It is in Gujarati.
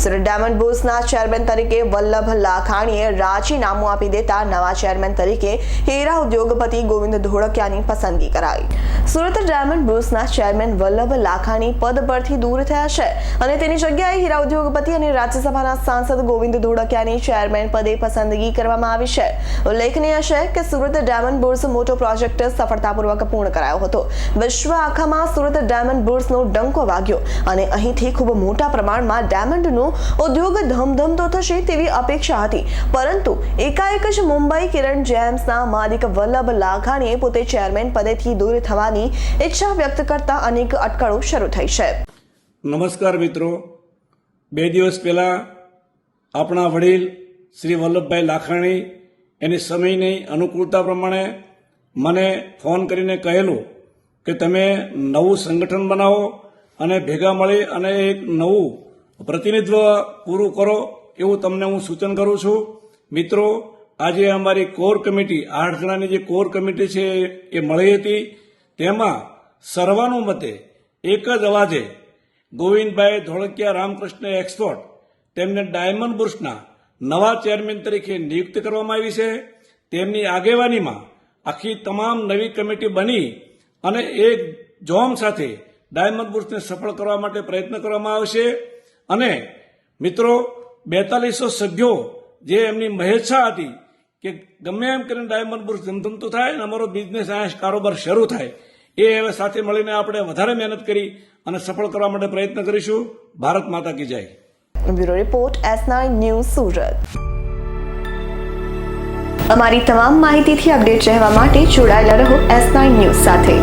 સુરત ડાયમંડ બુર્સના ચેરમેન તરીકે વલ્લભ લાખાણીએ રાજીનામું આપી દેતા નવા ચેરમેન તરીકે હીરા ઉદ્યોગપતિ ગોવિંદ ધોળકિયાની પસંદગી કરાઈ. સુરત ડાયમંડ બુર્સના ચેરમેન વલ્લભ લાખાણી પદ પરથી દૂર થયા છે અને તેની જગ્યાએ હીરા ઉદ્યોગપતિ અને રાજ્યસભાના સાંસદ ગોવિંદ ધોળકિયાની ચેરમેન પદે પસંદગી કરવામાં આવી છે. ઉલ્લેખનીય છે કે સુરત ડાયમંડ બુર્સ મોટો પ્રોજેક્ટ સફળતાપૂર્વક પૂર્ણ કરાયો હતો. વિશ્વ આખામાં સુરત ડાયમંડ બુર્સનો ડંકો વાગ્યો અને અહીંથી ખૂબ મોટા પ્રમાણમાં ડાયમંડનો ઉદ્યોગ ધમધમતો થશે તેવી અપેક્ષા હતી. પરંતુ એકાએક જ મુંબઈ કિરણ જેમ્સના માલિક વલ્લભ લાખાણીએ પોતે ચેરમેન પદેથી દૂર થવાની ઈચ્છા વ્યક્ત કરતા અનેક અટકળો શરૂ થઈ છે. નમસ્કાર મિત્રો. બે દિવસ પહેલાં આપણા વડીલ શ્રી વલ્લભભાઈ લાખાણી એની સમયની અનુકૂળતા પ્રમાણે મને ફોન કરીને કહેલું કે તમે નવું સંગઠન બનાવો અને ભેગા મળી અને એક નવું પ્રતિનિધિત્વ પૂરું કરો એવું તમને હું સૂચન કરું છું. મિત્રો, આજે અમારી કોર કમિટી, આઠ જણાની જે કોર કમિટી છે એ મળી હતી. તેમાં સર્વાનુમતે એક જ અવાજે ગોવિંદભાઈ ધોળકિયા રામકૃષ્ણ એક્સપોર્ટ, તેમને ડાયમંડ બુર્સના નવા ચેરમેન તરીકે નિયુક્ત કરવામાં આવી છે. તેમની આગેવાનીમાં આખી તમામ નવી કમિટી બની અને એક જોમ સાથે ડાયમંડ બુર્સને સફળ કરવા માટે પ્રયત્ન કરવામાં આવશે. અને મિત્રો, બેતાલીસો સભ્યો જે એમની મહેચ્છા હતી કે ગમે એમ કરીને ડાયમંડ બુર્સ ધમધમતું થાય અને અમારો બિઝનેસ અહીંયા કારોબાર શરૂ થાય, એ હવે સાથે મળીને આપણે વધારે મહેનત કરી અને સફળ કરવા માટે પ્રયત્ન કરીશું. ભારત માતા કી જય. Bureau report, S nine news Surat. અમારી તમામ માહિતીથી અપડેટ રહેવા માટે જોડાયેલા રહો એસ નાઇન ન્યૂઝ સાથે.